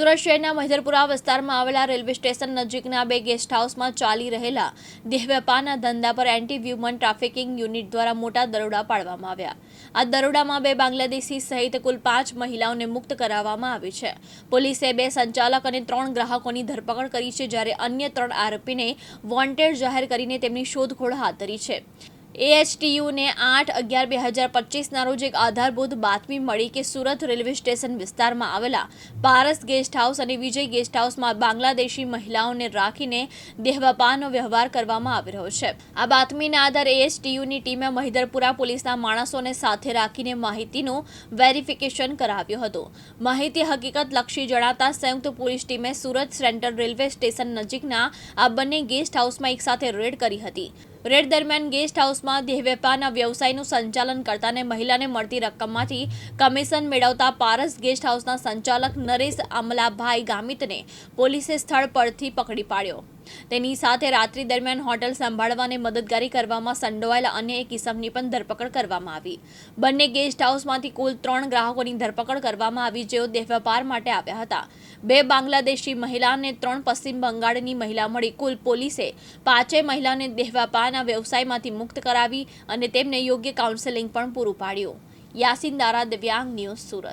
સુરત શહેરના મહિધરપુરા વિસ્તારમાં આવેલા રેલવે સ્ટેશન નજીકના બે ગેસ્ટ હાઉસમાં ચાલી રહેલા દેહ ધંધા પર એન્ટી વ્યુમન ટ્રાફિકિંગ યુનિટ દ્વારા મોટા દરોડા પાડવામાં આવ્યા. આ દરોડામાં બે બાંગ્લાદેશી સહિત કુલ પાંચ મહિલાઓને મુક્ત કરાવવામાં આવી છે. પોલીસે બે સંચાલક અને ત્રણ ગ્રાહકોની ધરપકડ કરી છે જ્યારે અન્ય ત્રણ આરોપીને વોન્ટેડ જાહેર કરીને તેમની શોધખોળ હાથ ધરી છે. એએચટીયુને આઠ અગિયાર બે હજાર પચીસના રોજ એક આધારભૂત બાતમી મળી કે સુરત રેલવે સ્ટેશન વિસ્તારમાં આવેલા પારસ ગેસ્ટ હાઉસ અને વિજય ગેસ્ટ હાઉસમાં બાંગ્લાદેશી મહિલાઓને રાખીને દેહવાપાનો વ્યવહાર કરવામાં આવી રહ્યો છે. આ બાતમીના આધારે એએચટીયુની ટીમે મહિધરપુરા પોલીસના માણસોને સાથે રાખીને માહિતીનું વેરિફિકેશન કરાવ્યું હતું. માહિતી હકીકત લક્ષી જણાતા સંયુક્ત પોલીસ ટીમે સુરત સેન્ટ્રલ રેલવે સ્ટેશન નજીકના આ બંને ગેસ્ટ હાઉસમાં એકસાથે રેડ કરી હતી. રેડ દરમિયાન ગેસ્ટ હાઉસમાં દેહ વેપારના વ્યવસાયનું સંચાલન કરતાને મહિલાને મળતી રકમમાંથી કમિશન મેળવતા પારસ ગેસ્ટ હાઉસના સંચાલક નરેશ અમલાભાઈ ગામિતને પોલીસે સ્થળ પરથી પકડી પાડ્યો. તેની સાથે રાત્રિ દરમિયાન હોટલ સંભાળવાને મદદગારી કરવામાં સંડોવાયેલા અન્ય એક ઇસમની પણ ધરપકડ કરવામાં આવી. બંને ગેસ્ટ હાઉસમાંથી કુલ ત્રણ ગ્રાહકોની ધરપકડ કરવામાં આવી જેઓ દેહ વેપાર માટે આવ્યા હતા. બે બાંગ્લાદેશી મહિલા અને ત્રણ પશ્ચિમ બંગાળની મહિલા મળી. કુલ પોલીસે પાંચેય મહિલાને દેહ વેપારના વ્યવસાયમાંથી મુક્ત કરાવી અને તેમને યોગ્ય કાઉન્સેલિંગ પણ પૂરું પાડ્યું. યાસીન દારા દિવ્યાંગ ન્યૂઝ સુરત.